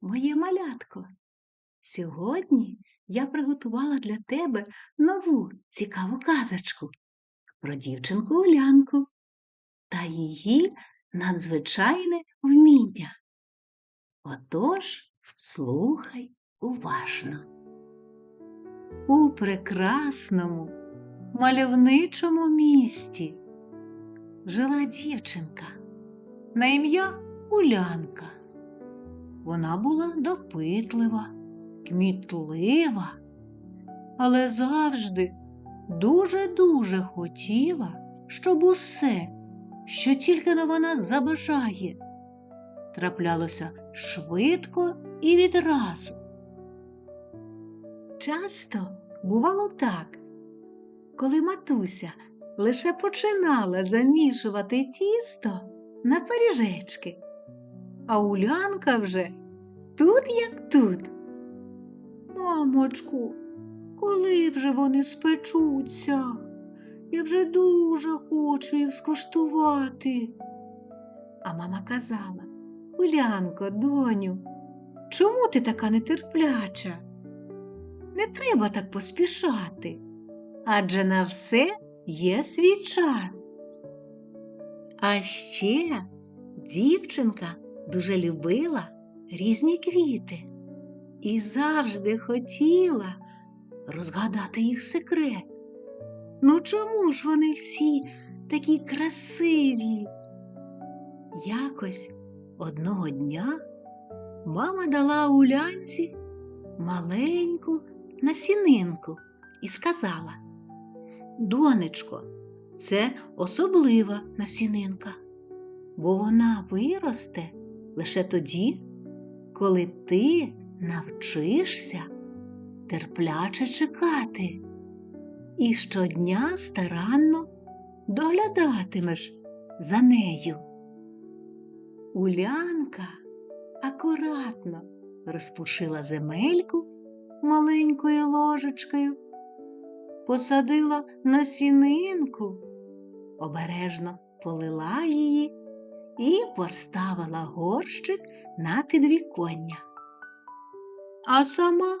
моє малятко. Сьогодні я приготувала для тебе нову цікаву казочку про дівчинку Улянку та її надзвичайне вміння. Отож, слухай уважно. У прекрасному мальовничому місті жила дівчинка на ім'я Улянка. Вона була допитлива, кмітлива, але завжди дуже-дуже хотіла, щоб усе, що тільки но вона забажає, траплялося швидко і відразу. Часто бувало так, коли матуся лише починала замішувати тісто на пиріжечки, а Улянка вже тут як тут. Мамочку, коли вже вони спечуться? Я вже дуже хочу їх скуштувати. А мама казала Улянко, доню, чому ти така нетерпляча? Не треба так поспішати, адже на все є свій час. А ще дівчинка дуже любила різні квіти і завжди хотіла розгадати їх секрет. Ну чому ж вони всі такі красиві? Якось одного дня мама дала Улянці маленьку насінинку і сказала Донечко, це особлива насінинка, бо вона виросте лише тоді, коли ти навчишся терпляче чекати і щодня старанно доглядатимеш за нею. Улянка акуратно розпушила земельку маленькою ложечкою, посадила насінинку, обережно полила її і поставила горщик на підвіконня. А сама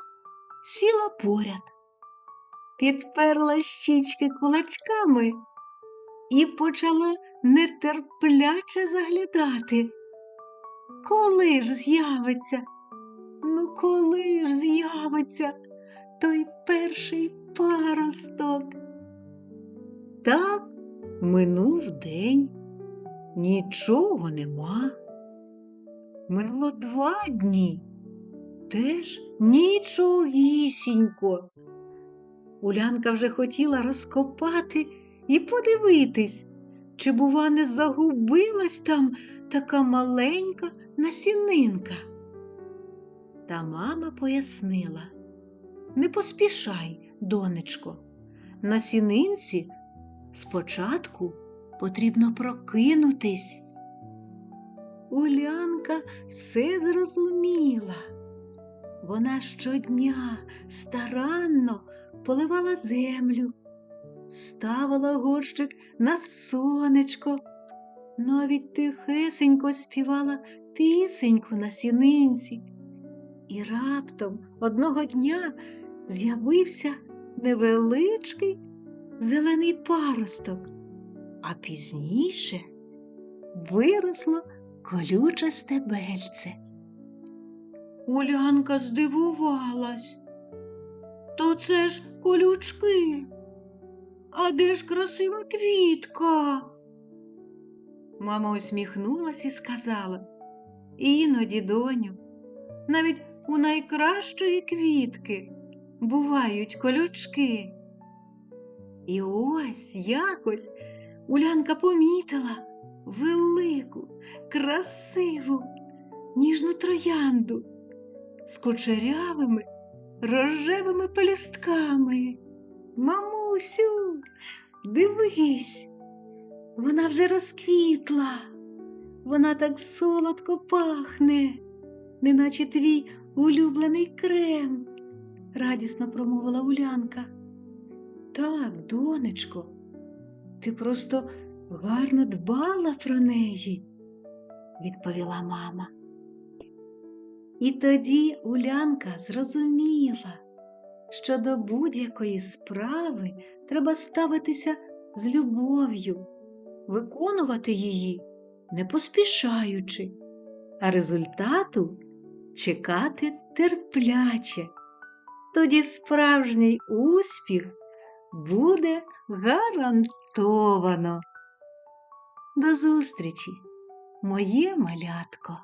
сіла поряд, підперла щічки кулачками і почала нетерпляче заглядати. Коли ж з'явиться? Ну, коли ж з'явиться той перший паросток? Так минув день, нічого нема. Минуло два дні, теж нічогісінько. Улянка вже хотіла розкопати і подивитись, чи, бува, не загубилась там така маленька насінинка. Та мама пояснила не поспішай, донечко, на сінинці спочатку потрібно прокинутись. Улянка все зрозуміла. Вона щодня старанно поливала землю, ставила горщик на сонечко, навіть тихесенько співала пісеньку на сінинці. І раптом одного дня з'явився невеличкий зелений паросток, а пізніше виросло колюче стебельце. Улянка здивувалась. То це ж колючки. А де ж красива квітка? Мама усміхнулась і сказала Іноді, доню, навіть у найкращої квітки бувають колючки. І ось якось Улянка помітила велику, красиву, ніжну троянду з кучерявими рожевими пелюстками. Мамусю, дивись, вона вже розквітла, вона так солодко пахне, неначе твій улюблений крем, радісно промовила Улянка. Так, донечко, ти просто гарно дбала про неї, відповіла мама. І тоді Улянка зрозуміла, що до будь-якої справи треба ставитися з любов'ю, виконувати її не поспішаючи, а результату чекати терпляче. Тоді справжній успіх буде гарантовано. До зустрічі, моє малятко!